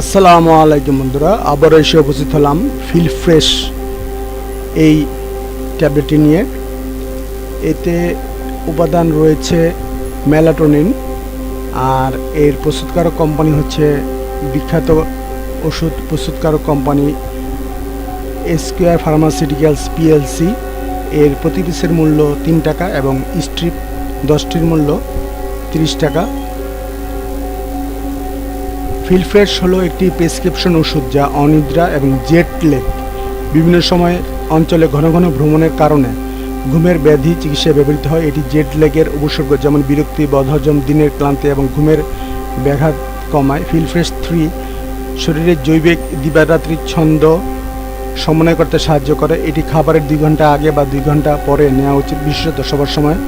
আসসালামু আলাইকুম বন্ধুরা, আবার এসে উপস্থিত হলাম ফিল ফ্রেশ এই ট্যাবলেটটি নিয়ে। এতে উপাদান রয়েছে মেলাটোনিন আর এর প্রস্তুতকারক কোম্পানি হচ্ছে বিখ্যাত ওষুধ প্রস্তুতকারক কোম্পানি এসকিউআর ফার্মাসিউটিক্যালস পিএলসি। এর প্রতি পিসের মূল্য তিন টাকা এবং স্ট্রিপ দশটির মূল্য তিরিশ টাকা। ফিলফ্রেশ হলো একটি প্রেসক্রিপশন ওষুধ যা অনিদ্রা এবং জেট লেগ বিভিন্ন সময় অঞ্চলে ঘন ঘন ভ্রমণের কারণে ঘুমের ব্যাধি চিকিৎসায় ব্যবহৃত হয়। এটি জেট লেগের উপসর্গ, যেমন বিরক্তি, বদহজম, দিনের ক্লান্তি এবং ঘুমের ব্যাঘাত কমায়। ফিলফ্রেশ থ্রি শরীরের জৈবিক দিবারাত্রির ছন্দ সমন্বয় করতে সাহায্য করে। এটি খাবারের দুই ঘণ্টা আগে বা দুই ঘণ্টা পরে নেওয়া উচিত, বিশেষত সবার সময়।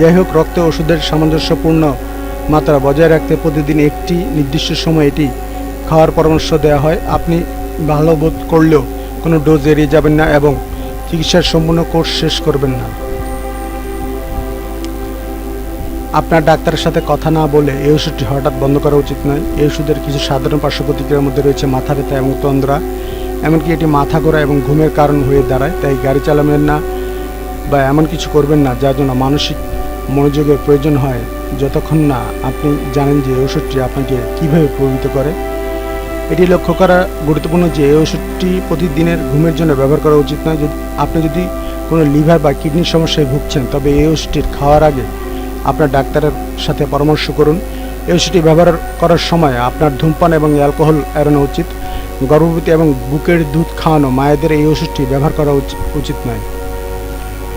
যাই হোক, রক্তে ওষুধের সামঞ্জস্যপূর্ণ মাত্রা বজায় রাখতে প্রতিদিন একটি নির্দিষ্ট সময় এটি খাওয়ার পরামর্শ দেওয়া হয়। আপনি ভালো বোধ করলেও কোনো ডোজ এড়িয়ে যাবেন না এবং চিকিৎসার সম্পূর্ণ কোর্স শেষ করবেন না। আপনার ডাক্তারের সাথে কথা না বলে এই ওষুধটি হঠাৎ বন্ধ করা উচিত নয়। এই ওষুধের কিছু সাধারণ পার্শ্ব প্রতিক্রিয়ার মধ্যে রয়েছে মাথা ব্যথা এবং তন্দ্রা। এমনকি এটি মাথা ঘোরা এবং ঘুমের কারণ হয়ে দাঁড়ায়, তাই গাড়ি চালাবেন না বা এমন কিছু করবেন না, যার জন্য মানসিক মনোযোগের প্রয়োজন হয়। যতক্ষণ না আপনি জানেন যে ওষুধটি আপনাকে কীভাবে প্রভাবিত করে, এটি লক্ষ্য করা গুরুত্বপূর্ণ যে এই ওষুধটি প্রতিদিনের ঘুমের জন্য ব্যবহার করা উচিত নয়। যদি আপনি যদি কোনো লিভার বা কিডনির সমস্যায় ভুগছেন, তবে এই ওষুধটির খাওয়ার আগে আপনার ডাক্তারের সাথে পরামর্শ করুন। এই ওষুধটি ব্যবহার করার সময় আপনার ধূমপান এবং অ্যালকোহল এড়ানো উচিত। গর্ভবতী এবং বুকের দুধ খাওয়ানো মায়েদের এই ওষুধটি ব্যবহার করা উচি- উচিত নয়।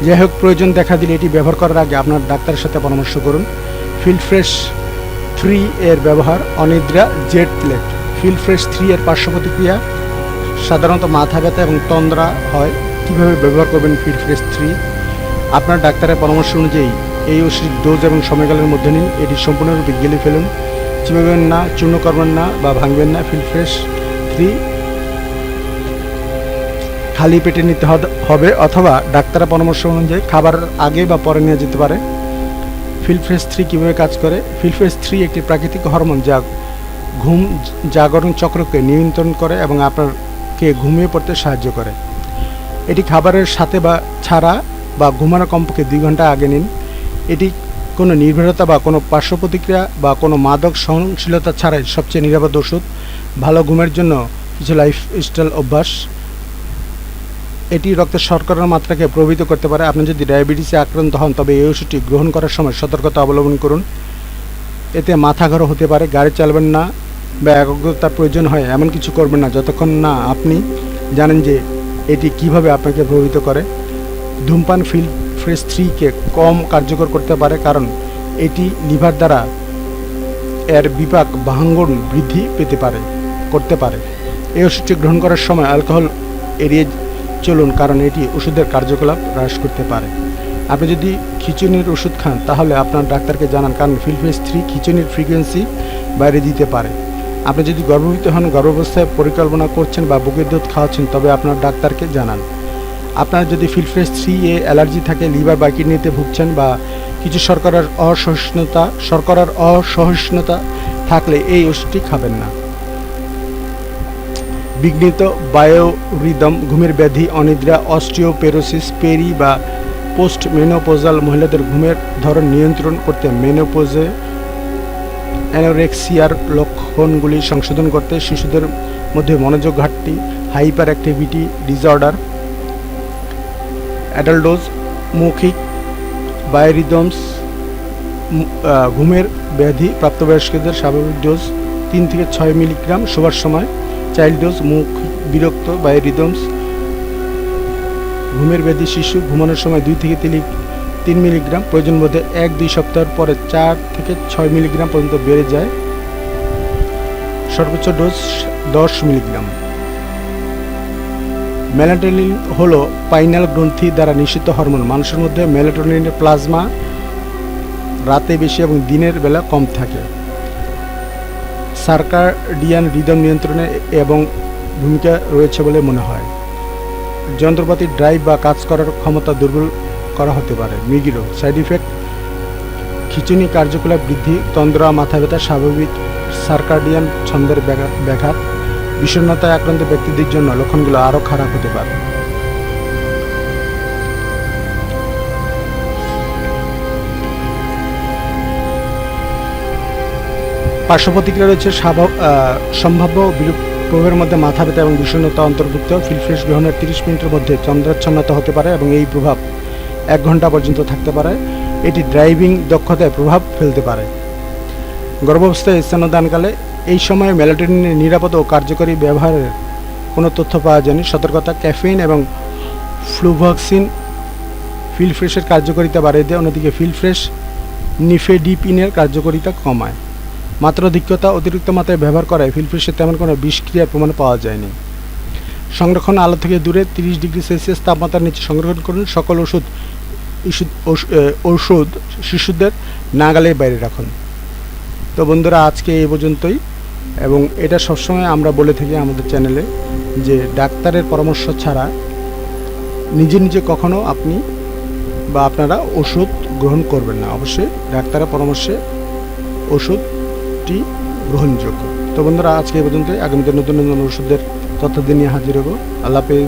যাই হোক, প্রয়োজন দেখা দিলে এটি ব্যবহার করার আগে আপনার ডাক্তারের সাথে পরামর্শ করুন। ফিল ফ্রেশ থ্রি এর ব্যবহার, অনিদ্রা, jet lag feel fresh three এর পার্শ্ব প্রতিক্রিয়া সাধারণত মাথা ব্যথা এবং তন্দ্রা হয়। কীভাবে ব্যবহার করবেন ফিল ফ্রেশ থ্রি? আপনার ডাক্তারের পরামর্শ অনুযায়ী এই ওষুধ ডোজ এবং সময়কালের মধ্যে নিন। এটি সম্পূর্ণরূপে গেলে ফেলুন। চিবাবেন না, চূর্ণ করবেন না বা ভাঙবেন না ফিল ফ্রেশ থ্রি। খালি পেটে নিতে হবে অথবা ডাক্তারের পরামর্শ অনুযায়ী খাবার আগে বা পরে নিয়ে যেতে পারে। ফিলফ্রেস থ্রি কীভাবে কাজ করে? ফিলফ্রেস থ্রি একটি প্রাকৃতিক হরমোন যা ঘুম জাগরণ চক্রকে নিয়ন্ত্রণ করে এবং আপনারকে ঘুমিয়ে পড়তে সাহায্য করে। এটি খাবারের সাথে বা ছাড়া বা ঘুমানোর কমপক্ষে দুই ঘণ্টা আগে নিন। এটি কোনো নির্ভরতা বা কোনো পার্শ্ব প্রতিক্রিয়া বা কোনো মাদক সহনশীলতা ছাড়াই সবচেয়ে নিরাপদ ওষুধ। ভালো ঘুমের জন্য কিছু লাইফস্টাইল অভ্যাস। এটি রক্তের শর্করার মাত্রাকে প্রভাবিত করতে পারে। আপনি যদি ডায়াবেটিসে আক্রান্ত হন, তবে এই ওষুধটি গ্রহণ করার সময় সতর্কতা অবলম্বন করুন। এতে মাথা ঘর হতে পারে, গাড়ি চালাবেন না বা একাগ্রতার প্রয়োজন হয়, এমন কিছু করবেন না। যতক্ষণ না আপনি জানেন যে এটি কীভাবে আপনাকে প্রভাবিত করে। ধূমপান ফিল, ফ্রেশ থ্রিকে কম কার্যকর করতে পারে, কারণ এটি লিভার দ্বারা এর বিপাক, ভাঙ্গন বৃদ্ধি পেতে পারে, করতে পারে। এই ওষুধটি গ্রহণ করার সময় অ্যালকোহল এড়িয়ে চলুন, কারণ এটি ওষুধের কার্যকলাপ হ্রাস করতে পারে। আপনি যদি খিচুনির ওষুধ খান, তাহলে আপনার ডাক্তারকে জানান, কারণ ফিলফেস থ্রি খিচুনির ফ্রিকোয়েন্সি বাইরে দিতে পারে। আপনি যদি গর্ভবতী হন, গর্ভাবস্থায় পরিকল্পনা করছেন বা বুকের দুধ খাওয়াচ্ছেন, তবে আপনার ডাক্তারকে জানান। আপনার যদি ফিলফ্রেশ থ্রি এ অ্যালার্জি থাকে, লিভার বা কিডনিতে ভুগছেন বা কিছু শর্করার অসহিষ্ণুতা শর্করার অসহিষ্ণুতা থাকলে এই ওষুধটি খাবেন না। বিঘ্নিত বায়োরিদম, ঘুমের ব্যাধি, অনিদ্রা, অস্টিওপেরোসিস, পেরি বা পোস্ট মেনোপোজাল মহিলাদের ঘুমের ধরন নিয়ন্ত্রণ করতে মেনোপোজে অ্যানোরেক্সিয়ার লক্ষণগুলি সংশোধন করতে শিশুদের মধ্যে মনোযোগ ঘাটতি হাইপার অ্যাক্টিভিটি ডিসঅর্ডার, অ্যাডাল্টোজ, মৌখিক বায়োরিদমস ঘুমের ব্যাধি প্রাপ্তবয়স্কদের স্বাভাবিক ডোজ তিন থেকে ছয় মিলিগ্রাম শোবার সময় চাইল্ড ডোজ, মুখ বিরক্ত বায়োরিদমস ঘুমের ব্যাধি শিশু, ঘুমানোর সময় দুই থেকে তিন তিন মিলিগ্রাম প্রয়োজন বোধে এক দুই সপ্তাহ পরে চার থেকে ছয় মিলিগ্রাম পর্যন্ত বেড়ে যায়। সর্বোচ্চ ডোজ দশ মিলিগ্রাম মেলাটোনিন হল পাইনাল গ্রন্থি দ্বারা নিষিদ্ধ হরমোন। মানুষের মধ্যে মেলাটোনিনের প্লাজমা রাতে বেশি এবং দিনের বেলা কম থাকে। সার্কাডিয়ান রিদম নিয়ন্ত্রণে এবং ভূমিকা রয়েছে বলে মনে হয়। যন্ত্রপাতি, ড্রাইভ বা কাজ করার ক্ষমতা দুর্বল করা হতে পারে। মিগিরো সাইড ইফেক্ট, খিচুনি কার্যকলাপ বৃদ্ধি, তন্দ্রা, মাথা ব্যথা স্বাভাবিক সার্কাডিয়ান ছন্দের ব্যাঘা- ব্যাঘাত, বিষণ্ণতায় আক্রান্ত ব্যক্তিদের জন্য লক্ষণগুলো আরও খারাপ হতে পারে। পার্শ্ব প্রতিক্রিয়া রয়েছে সম্ভাব্য বিরূপ প্রভাবের মধ্যে মাথা ব্যথা এবং বিষণ্ণতা অন্তর্ভুক্ত। ফিলফ্রেশ গ্রহণের তিরিশ মিনিটের মধ্যে চন্দ্রাচ্ছন্নতা হতে পারে এবং এই প্রভাব এক ঘণ্টা পর্যন্ত থাকতে পারে। এটি ড্রাইভিং দক্ষতায় প্রভাব ফেলতে পারে। গর্ভাবস্থায় স্তনদানকালে এই সময়ে মেলাটোনিনের নিরাপদ ও কার্যকরী ব্যবহারের কোনো তথ্য পাওয়া যায়নি। সতর্কতা, ক্যাফেইন এবং ফ্লুভক্সিন ফিলফ্রেশের কার্যকারিতা বাড়িয়ে দেয়। অন্যদিকে ফিলফ্রেশ নিফেডিপিনের কার্যকারিতা কমায়। মাত্রাধিক্যতা অতিরিক্ত মাত্রায় ব্যবহার করায় ফিলফ্রেশের তেমন কোনো বিষক্রিয়ার প্রমাণ পাওয়া যায়নি। সংরক্ষণ আলো থেকে দূরে তিরিশ ডিগ্রি সেলসিয়াস তাপমাত্রার নিচে সংরক্ষণ করুন। সকল ওষুধ ওষুধ শিশুদের নাগালের বাইরে রাখুন। তো বন্ধুরা, আজকে এই পর্যন্তই। এবং এটা সবসময় আমরা বলে থাকি আমাদের চ্যানেলে যে ডাক্তারের পরামর্শ ছাড়া নিজে নিজে কখনো আপনি বা আপনারা ওষুধ গ্রহণ করবেন না। অবশ্যই ডাক্তারের পরামর্শে ওষুধটি গ্রহণযোগ্য। তো বন্ধুরা, আজকে এই পর্যন্তই। আগামীতে নতুন নতুন ওষুধের তথ্য দিয়ে নিয়ে হাজির হব। আল্লাহ হাফেজ।